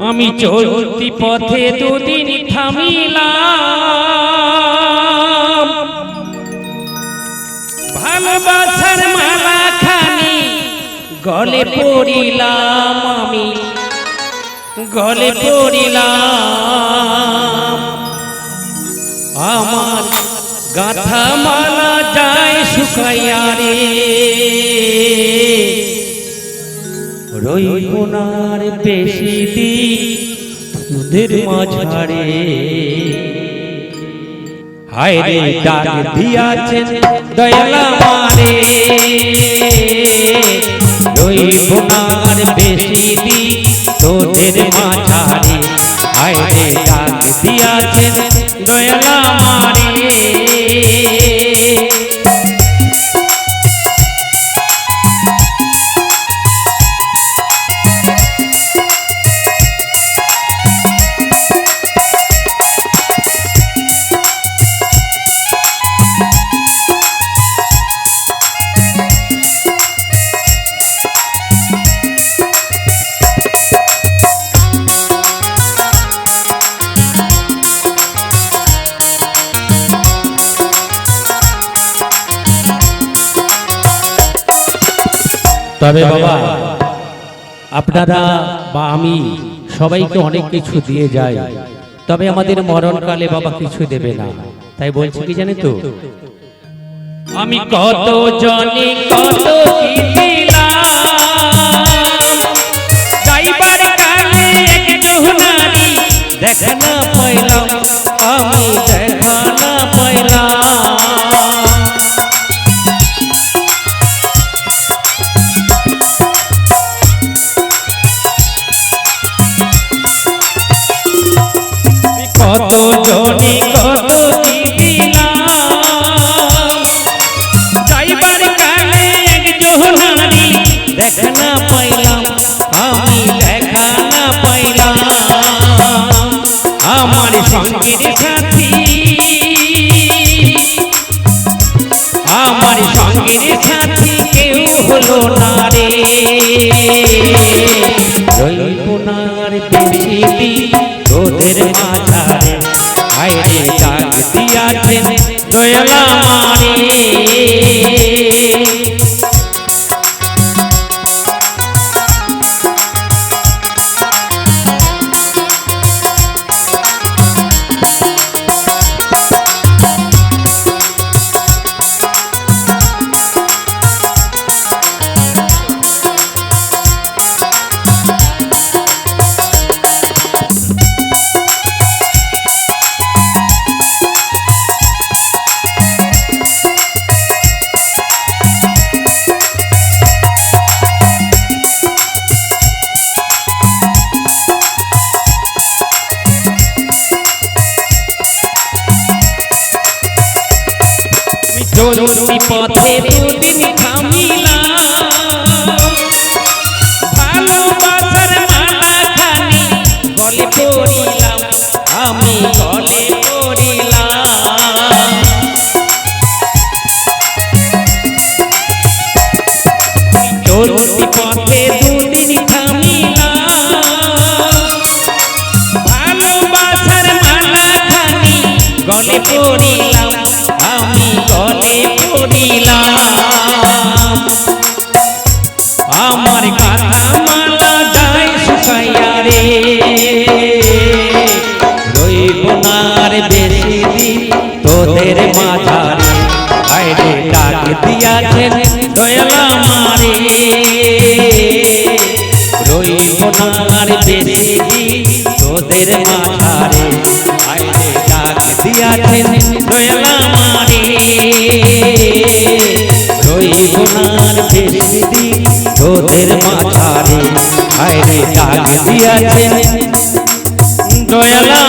আমি চলতি পথে দুদিন থামিলাম। ভালোবাসার মালা খানি গলে পড়িলাম আমি। গলে পড়িলাম। আমার গাথা মালা যায় শুকাইয়া রে। রইবনার বেশি দি তোদের মাঝারে। হায় রে ডাক দিয়াছেন দয়ালা মারে রইবনার বেশি দি তোদের মাঝারে। হায় রে ডাক দিয়াছেন দয়ালা মারে তবে বাবা, আপনারা বা আমি সবাইকে অনেক কিছু দিয়ে যাই। তবে আমাদের মরণকালে বাবা কিছু দেবে না। তাই বলছি কি জানে তো? আমি কত জনে কত দেখা না পাইলাম আমি। দেখা Sangeet গলে পড়িলাম, আমি গলে পড়িলাম। আমার কথা মালা যায় শুকাইয়া রে। রইব না রে বেশি তোদের মাঝারে। আইরে ডাক দিয়াছেন ডাক দয়ালা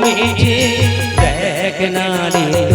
মেঘ দেখ না রে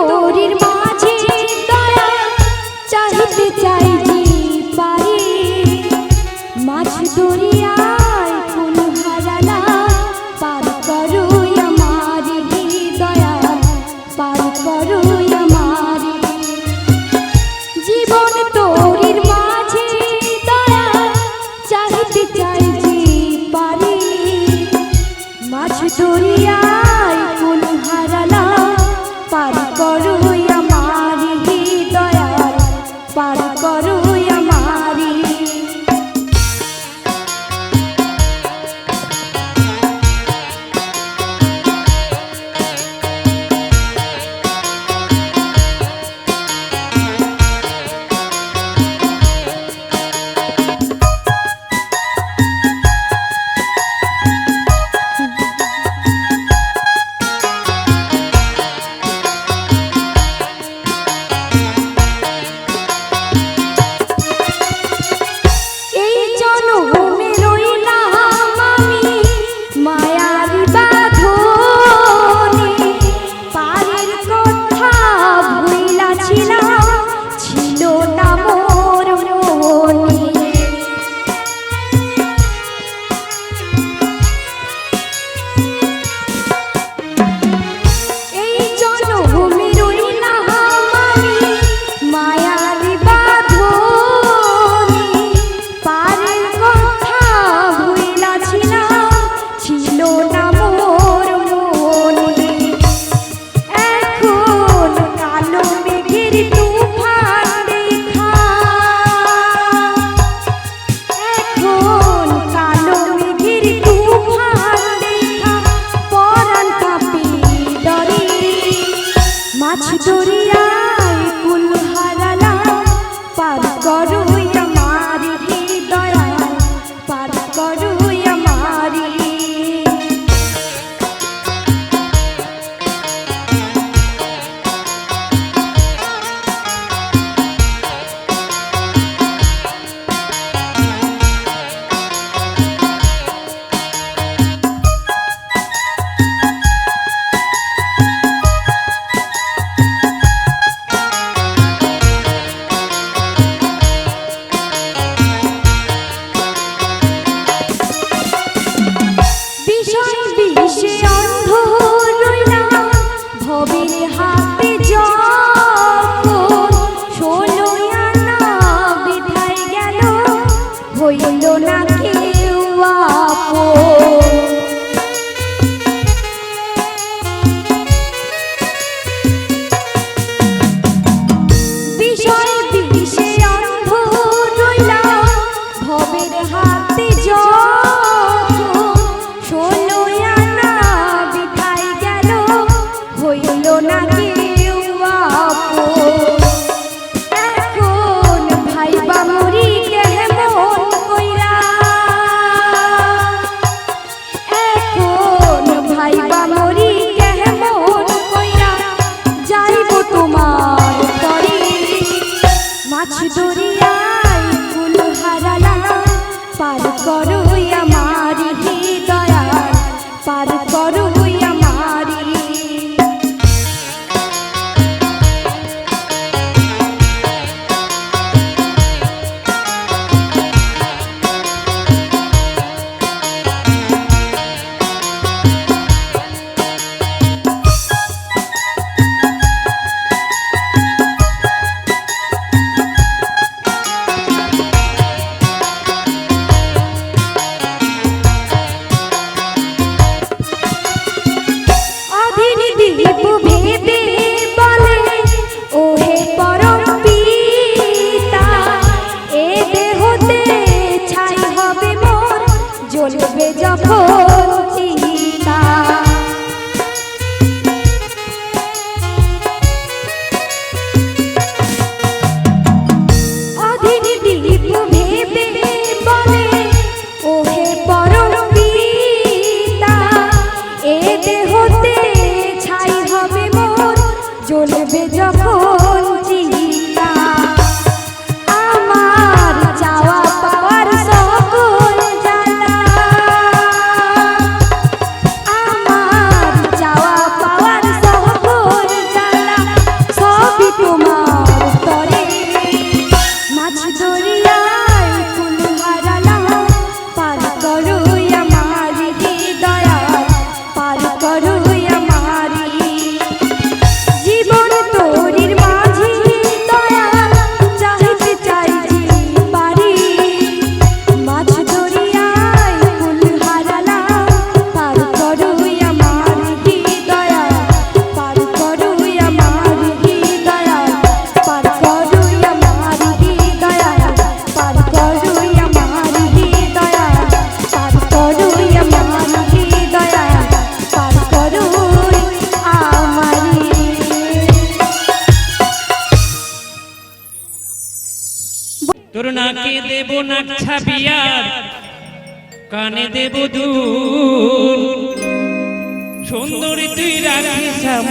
শরীর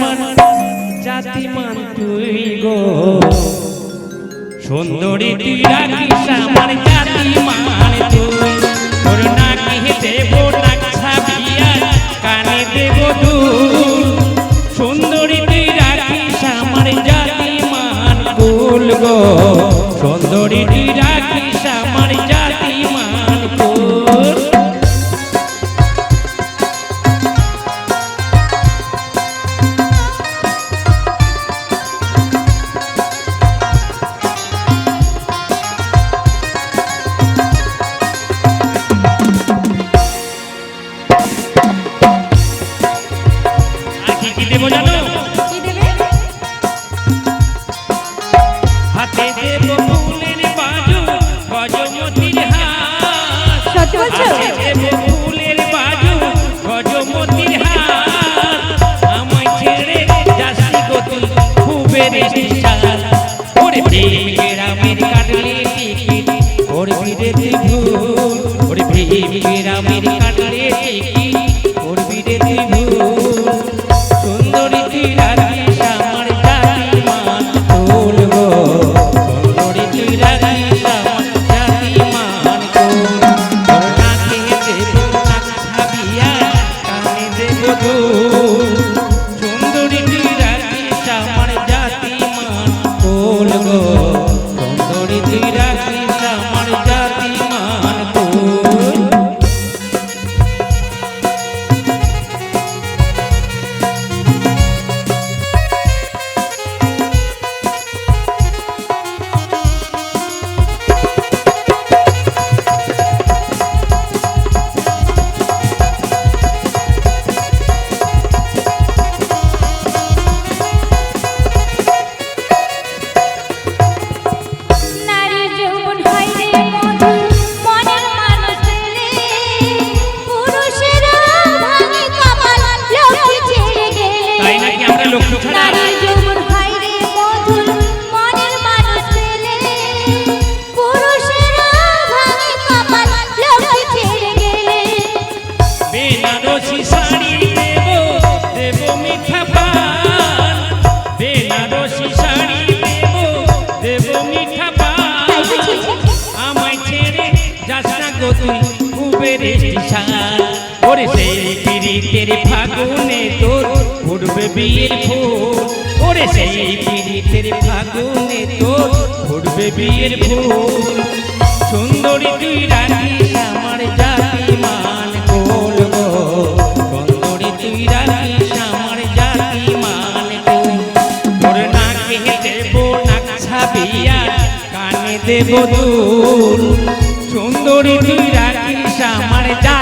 আমার জাতি মান তুই গো। সুন্দরী তুই রাখিস আমার মানে জাতি মান তুই। তোর নাকি দেব, নাক ছাপিয়া কানে দেব তুই সুন্দরী তুই রাখিস আমার মানে জাতি মান কুল সুন্দরী তুই রাখিস আমার মানে জাতি দিয়া কানে দেব দুল সুন্দরী তুই রাখিস আমার যা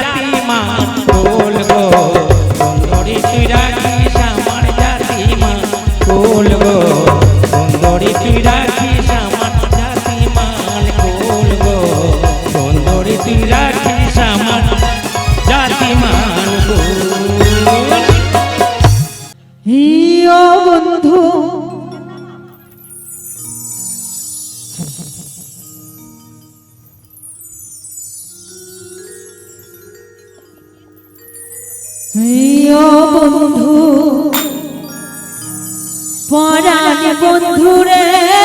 বন্ধু পরাণ বন্ধু রে